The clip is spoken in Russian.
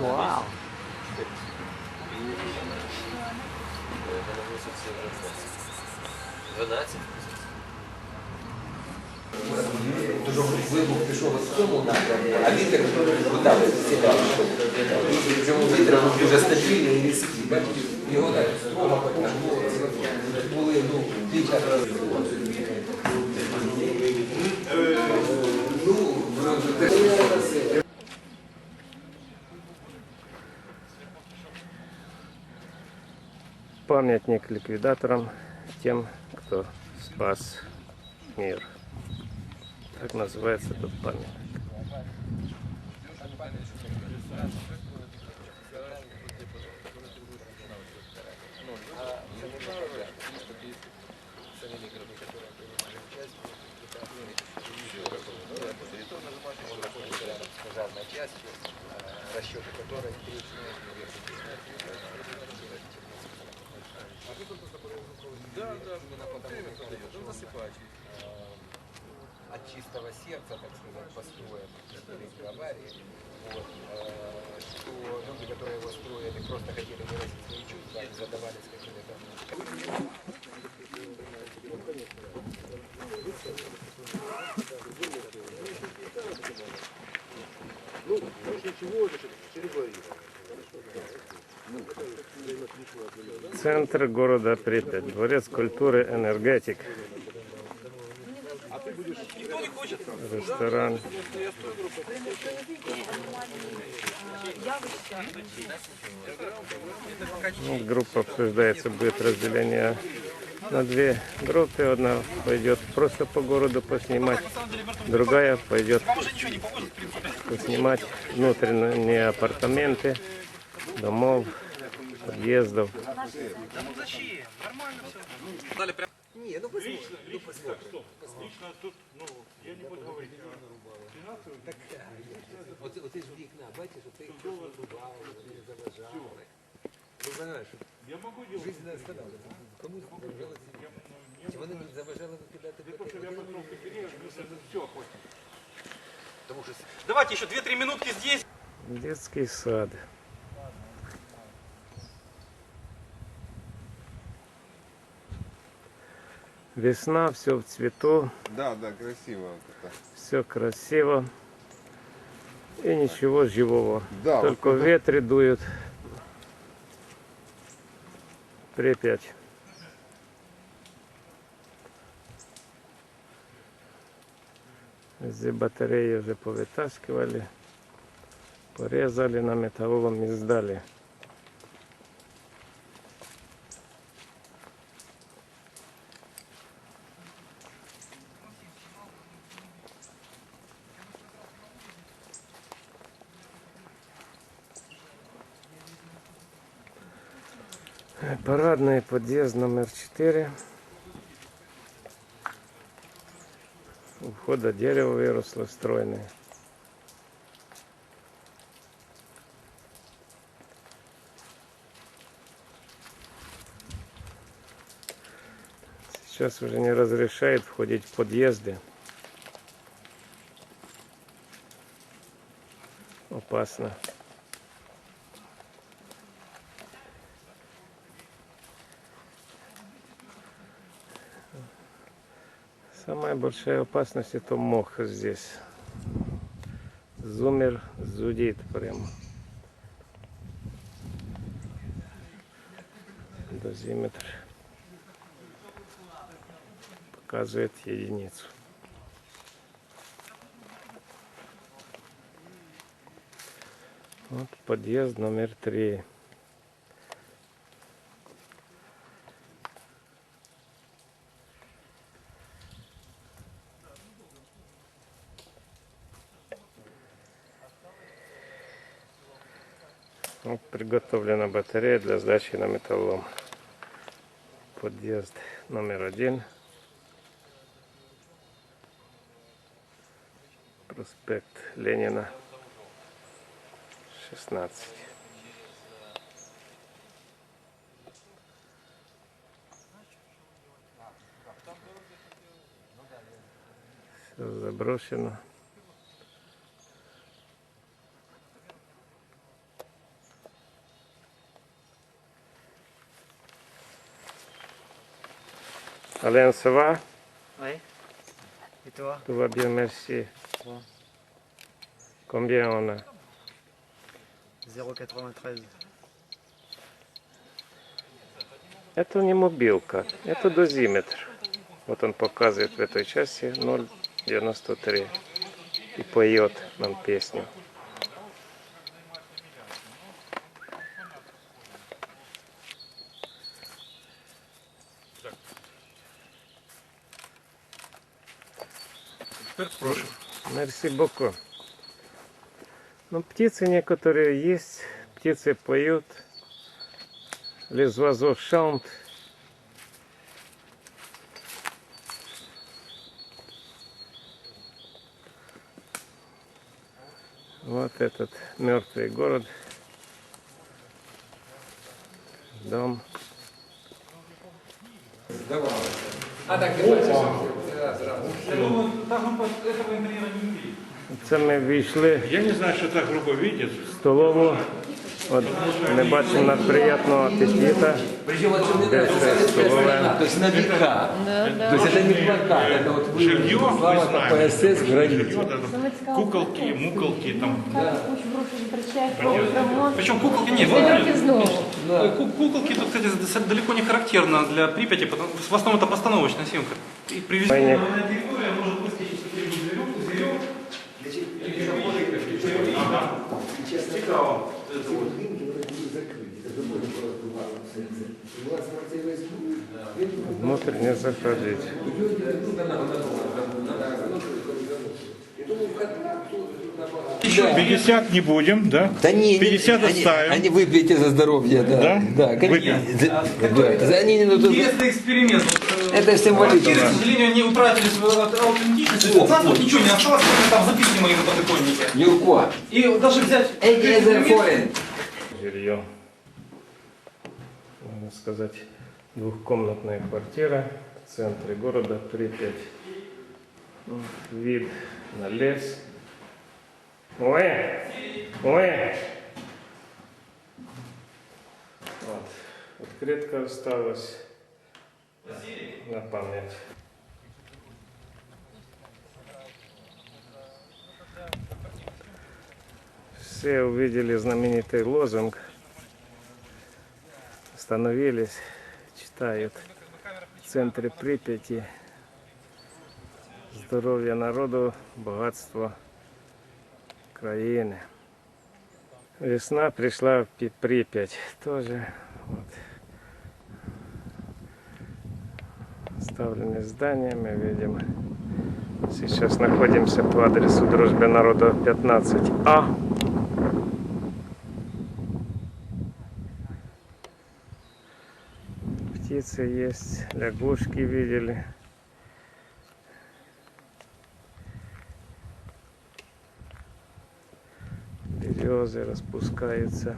Вау. Дуже вибух пішов в цьому напрямку, а вітер куди сідав. Цьому вітер був дуже стабільний і різкий. Його так строго. Були ну, вітер. Ну, Памятник ликвидаторам, тем, кто спас мир. Так называется этот памятник. пожарной частью, расчеты которой от чистого сердца, так сказать, построен при аварии. Вот, э, что люди, которые его строили, просто хотели выразить свои чувства, задавались какими-то Центр города Припять. Дворец культуры «Энергетик». Ресторан. Ну, группа обсуждается, будет разделение на две группы. Одна пойдет просто по городу поснимать, другая пойдет поснимать внутренние апартаменты, домов, подъездов. Не, ну посмотрим. Ну посмотрим. Лично тут, ну, я не буду говорить. Так, оце, оце ж вікна, бачиш, оце їх просто рубали, вони заважали. Ну, знаєш, Я могу делать. жизнь не останавливается. Комусь заважали ці- Чи вони не заважали викидати Я потом переезжу, все охотно. Тому що Давайте еще 2-3 минутки здесь. Детский сад. Весна, все в цвету, Да, да, красиво вот это. все красиво. И ничего живого. Да, вот Только это- ветры дуют. Припять. Эти батареи уже повытаскивали, порезали на металлолом и сдали. Парадный подъезд номер 4. У входа дерево выросло стройное. Сейчас уже не разрешает входить в подъезды. Опасно. Самая большая опасность это мох здесь. Зумер зудит прямо. Дозиметр показывает единицу. Вот подъезд номер три. Вот приготовлена батарея для сдачи на металлолом. Подъезд номер один. Проспект Ленина, 16. Все заброшено. Alain, ça va Ouais. Et toi Tout va bien, merci. Bon. Combien on a 0,93. Это не мобилка, это дозиметр. Вот он показывает в этой части 0,93 и поет нам песню. Мерси Боку. Ну, птицы некоторые есть, птицы поют. Oiseaux chantent. Вот этот мертвый город. Дом. А так зразу. Я думаю, этого интерьера не увидит. Це ми війшли Я не знаю, что так грубо видит. в столову. От ми бачимо надприятного апетита. То есть на века. То есть это не плакат, это вот вы, Жилье, мы слава. КПСС там Куколки, муколки, там. Причем куколки нет. Куколки тут, кстати, далеко не характерно для Припяти, потому в основном это постановочная съемка. И привезли не заходить. Еще 50 не будем, да? Да не, 50 они, оставим. они выпьете за здоровье, да. Да? Да, конечно. Да, за- они не ну, тут- Интересный эксперимент. Это символично. к сожалению, не утратили свою аут- аутентичность. От нас тут ничего не осталось, кроме там записки мои на подоконнике. Юрко. И даже взять... Эти форин. жилье. Можно сказать, двухкомнатная квартира в центре города Припять. Вот, Вид на лес. Ой, ой. Вот. Открытка осталась на память. Все увидели знаменитый лозунг, остановились, читают в центре Припяти. Здоровья народу, богатство країни. Весна пришла в Припять тоже. Вот. Оставленные здания мы видим. Сейчас находимся по адресу Дружбы народа 15А. Птицы есть, лягушки видели. Березы распускаются.